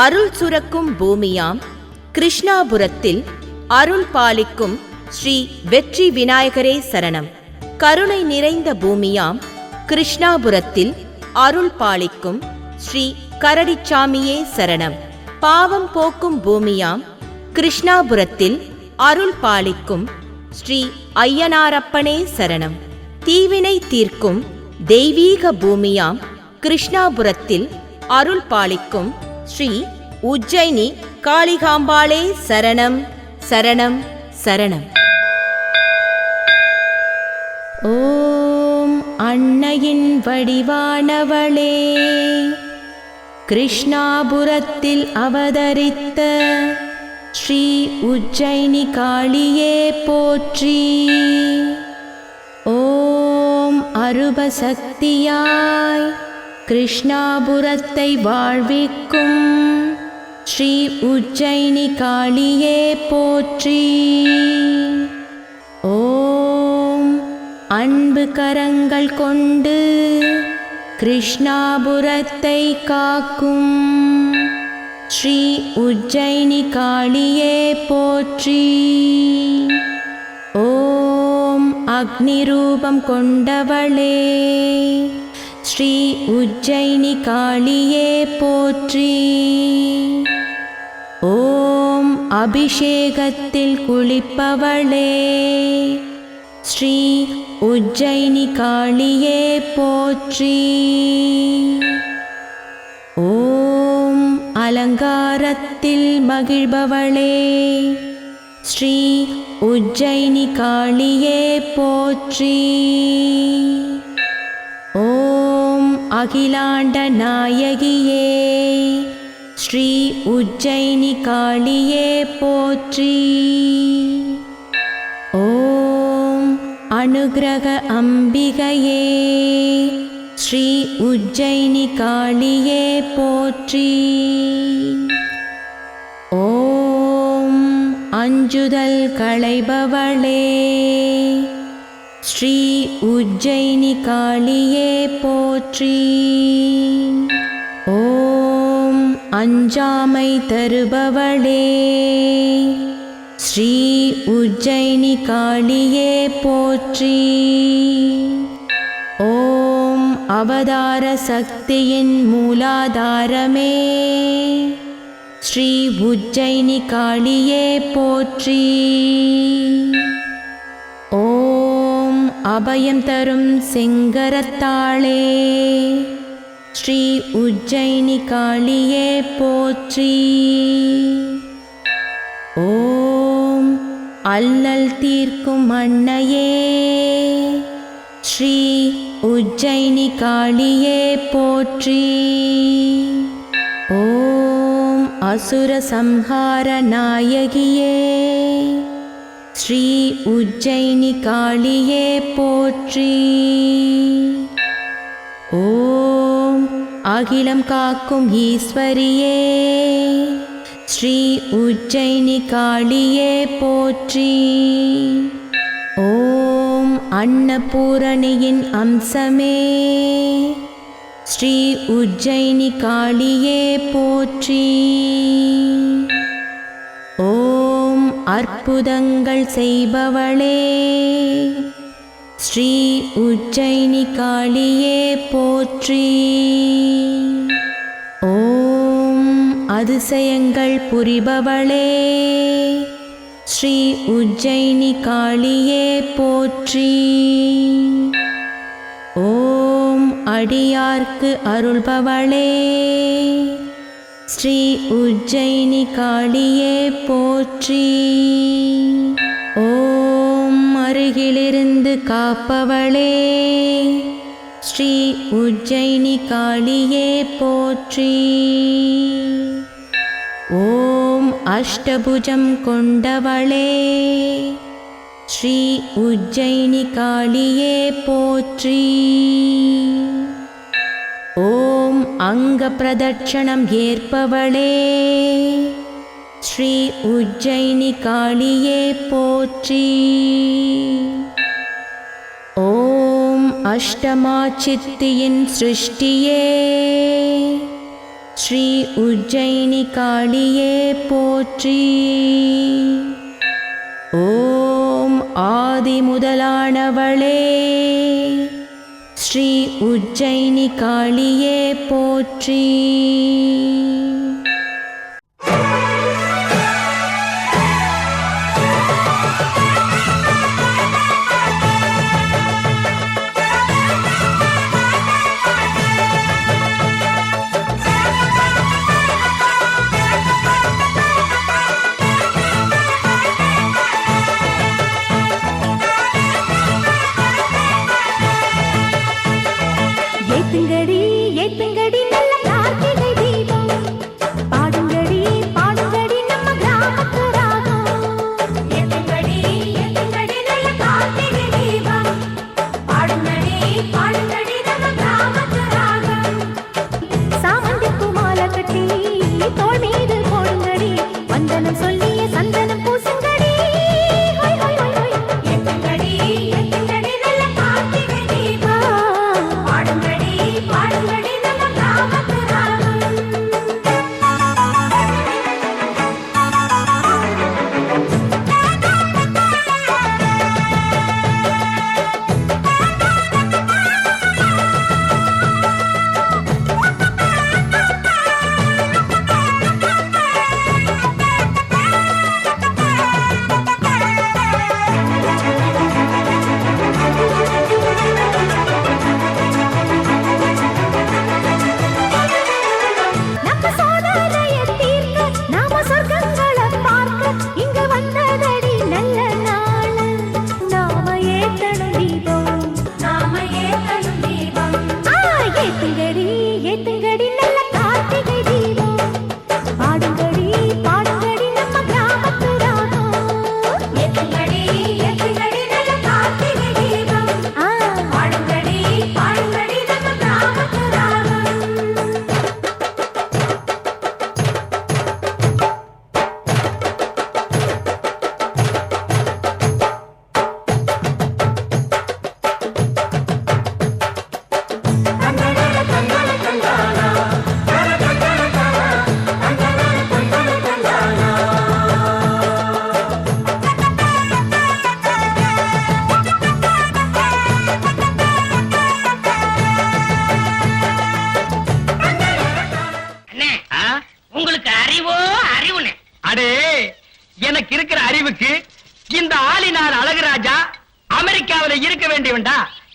அருள் சுரக்கும் பூமியாம் கிருஷ்ணாபுரத்தில் அருள் பாலிக்கும் ஸ்ரீ வெற்றி விநாயகரே சரணம். கருணை நிறைந்த பூமியாம் கிருஷ்ணாபுரத்தில் அருள் பாலிக்கும் ஸ்ரீ கரடிச்சாமியே சரணம். பாவம் போக்கும் பூமியாம் கிருஷ்ணாபுரத்தில் அருள் பாலிக்கும் ஸ்ரீ ஐயனாரப்பனே சரணம். தீவினை தீர்க்கும் தெய்வீக பூமியாம் கிருஷ்ணாபுரத்தில் அருள் பாலிக்கும் ஸ்ரீ உஜ்ஜயினி காளிகாம்பாளே சரணம் சரணம் சரணம். ஓம் அன்னையின் வடிவானவளே கிருஷ்ணாபுரத்தில் அவதரித்த ஸ்ரீ உஜ்ஜயினி காளியே போற்றி. ஓம் அருபசக்தியாய் கிருஷ்ணாபுரத்தை வாழ்விக்கும் ஸ்ரீ உஜ்ஜயினி காளியே போற்றி. ஓம் அன்பு கரங்கள் கொண்டு கிருஷ்ணாபுரத்தை காக்கும் ஸ்ரீ உஜ்ஜயினி காளியே போற்றி. ஓம் அக்னி ரூபம் கொண்டவளே. ஸ்ரீ உஜ்ஜயினி காளியே போற்றி. ஓம் அபிஷேகத்தில் குளிப்பவளே. ஸ்ரீ உஜ்ஜயினி காளியே போற்றி. ஓம் அலங்காரத்தில் மகிழ்பவளே. ஸ்ரீ உஜ்ஜயினி காளியே போற்றி. அகிலாண்ட நாயகியே ஸ்ரீ உஜ்ஜயினி காளியே போற்றி. ஓம் அனுகிரக அம்பிகையே ஸ்ரீ உஜ்ஜயினி காளியே போற்றி. ஓம் அஞ்சுதல் களைபவளே ஸ்ரீ உஜ்ஜயினி காளியே போற்றி. ஓம் அஞ்சாமை தருபவளே. ஸ்ரீ உஜ்ஜயினி காளியே போற்றி. ஓம் அவதார சக்தியின் மூலாதாரமே. ஸ்ரீ உஜ்ஜயினி காளியே போற்றி. அபயம் தரும் செங்கரத்தாளே. ஸ்ரீ உஜ்ஜயினி காளியே போற்றி. ஓம் அல்லல் தீர்க்கும் அன்னையே. ஸ்ரீ உஜ்ஜயினி காளியே போற்றி. ஓம் அசுர சம்ஹார நாயகியே. ஸ்ரீ உஜ்ஜயினி காளியே போற்றி. ஓம் அகிலம் காக்கும் ஈஸ்வரியே. ஸ்ரீ உஜ்ஜயினி காளியே போற்றி. ஓம் அன்னபூரணியின் அம்சமே. ஸ்ரீ உஜ்ஜயினி காளியே போற்றி. அற்புதங்கள் செய்பவளே. ஸ்ரீ உஜ்ஜயினி காளியே போற்றி. ஓம் அதிசயங்கள் புரிபவளே. ஸ்ரீ உஜ்ஜயினி காளியே போற்றி. ஓம் அடியார்க்கு அருள்பவளே. ஸ்ரீ உஜ்ஜயினி காளியே போற்றி. ஓம் அருகிலிருந்து காப்பவளே. ஸ்ரீ உஜ்ஜயினி காளியே போற்றி. ஓம் அஷ்டபுஜம் கொண்டவளே. ஸ்ரீ உஜ்ஜயினி காளியே போற்றி. ஓம் அங்கப்பிரதட்சணம் ஏற்பவளே. ஸ்ரீ உஜ்ஜயினி காளியே போற்றி. ஓம் அஷ்டமாச்சித்தியின் சிருஷ்டியே. ஸ்ரீ உஜ்ஜயினி காளியே போற்றி. ஓம் ஆதி முதலானவளே श्री उज्जयिनि कालिये पोत्री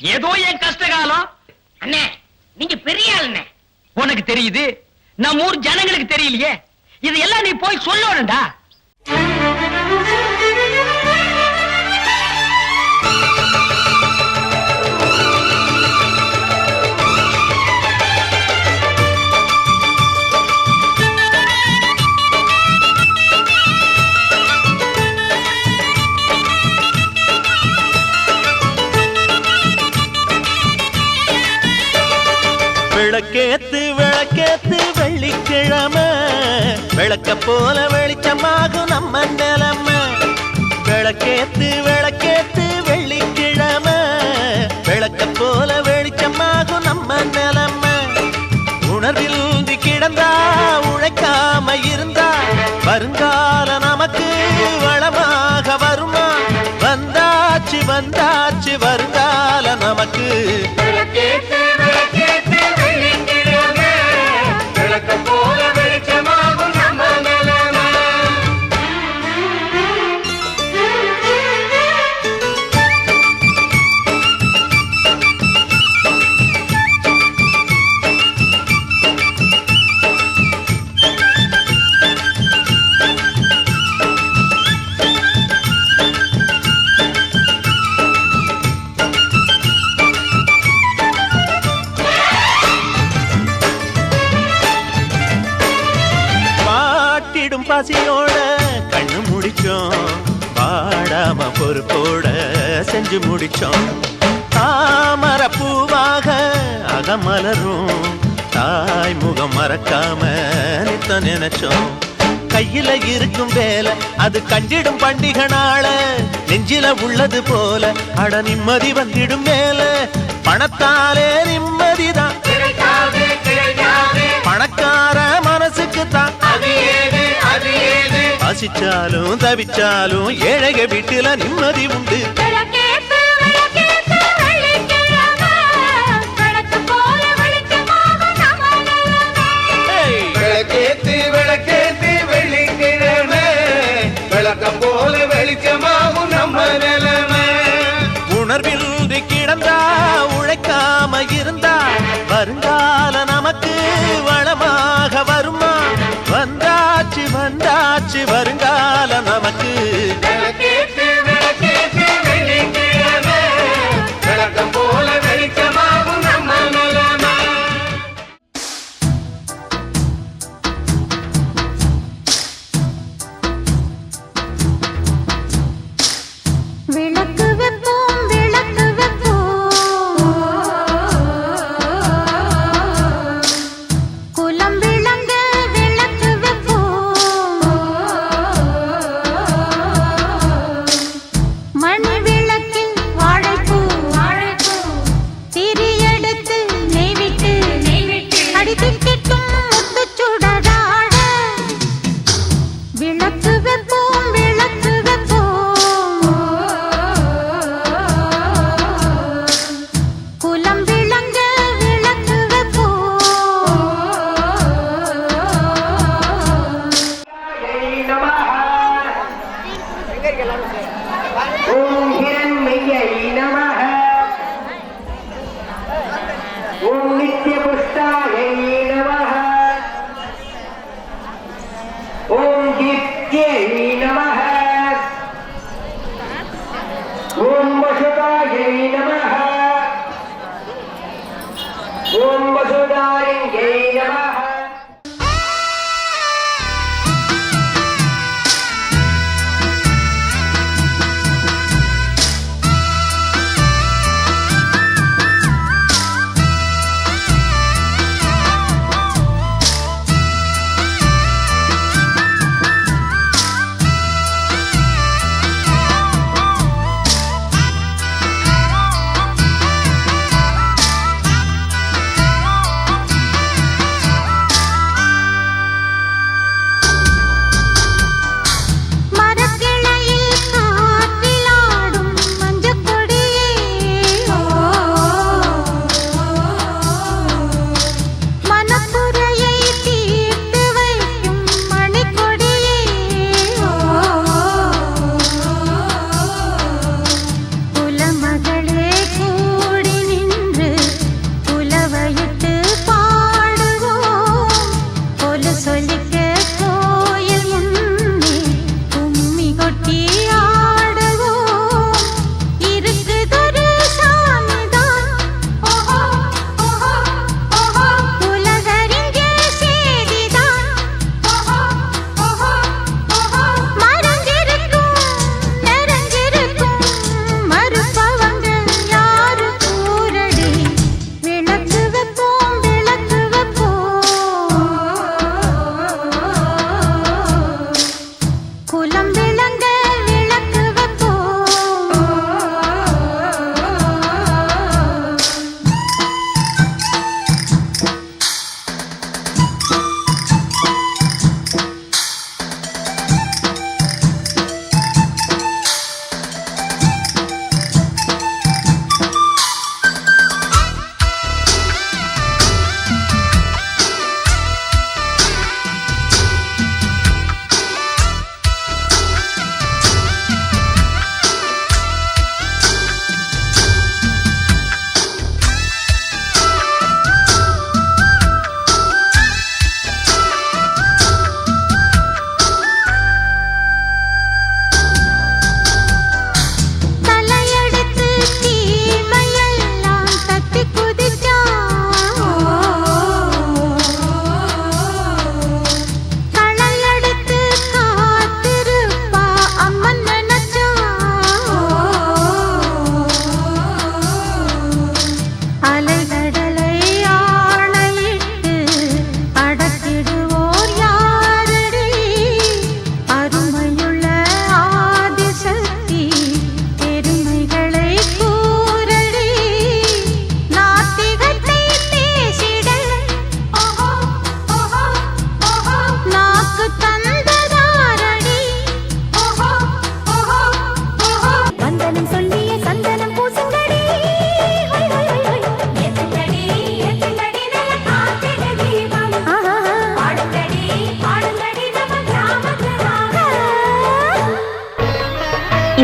ஏதோ என் கஷ்டகாலம். அண்ணே நீங்க பெரிய ஆளுண்ணே. உனக்கு தெரியுது? நம்ம ஊர் ஜனங்களுக்கு தெரியலையே. இதெல்லாம் நீ போய் சொல்லணும்டா. தாமர பூவாக அகமலரும். தாய் முகம் மறக்காம நித்த நினைச்சோம். கையில இருக்கும் வேலை அது கண்டிடும் பண்டிகை நாள நெஞ்சில உள்ளது போல அட நிம்மதி வந்திடும் மேல. பணத்தாலே நிம்மதிதான். பணக்கார மனசுக்கு தான் பசிச்சாலும் தவிச்சாலும் ஏழைக வீட்டுல நிம்மதி உண்டு. um temos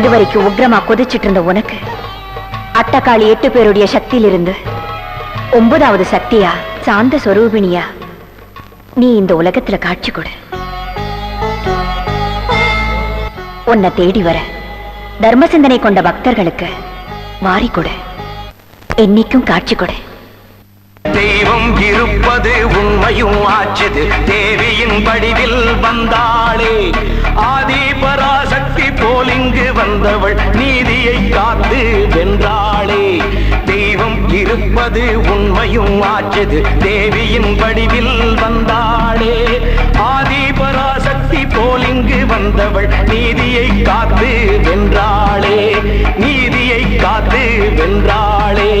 இதுவரைக்கு உக்ரமா கொதிச்சிட்டு இருந்த உனக்கு? அட்டக்காளி எட்டு பேருடைய சக்தியிலிருந்து ஒன்பதாவது சக்தியா சாந்த சொரூபிணியா? நீ இந்த உலகத்துல காட்சி கொடு. உன்னை தேடி வர தர்ம சிந்தனை கொண்ட பக்தர்களுக்கு மாறி கொடு. என்னைக்கும் காட்சி கொடு. தெய்வம் இருப்பது உண்மையும் ஆச்சது தேவியின் படிவில் வந்தாளே. ஆதிபரா வந்தவள் நீதியை காத்து வென்றாளே. தெய்வம் இருப்பது உண்மையும் ஆச்சது தேவியின் வடிவில் வந்தாளே. ஆதிபராசக்தி போல் இங்கு வந்தவள் நீதியை காத்து வென்றாளே. நீதியை காத்து வென்றாளே.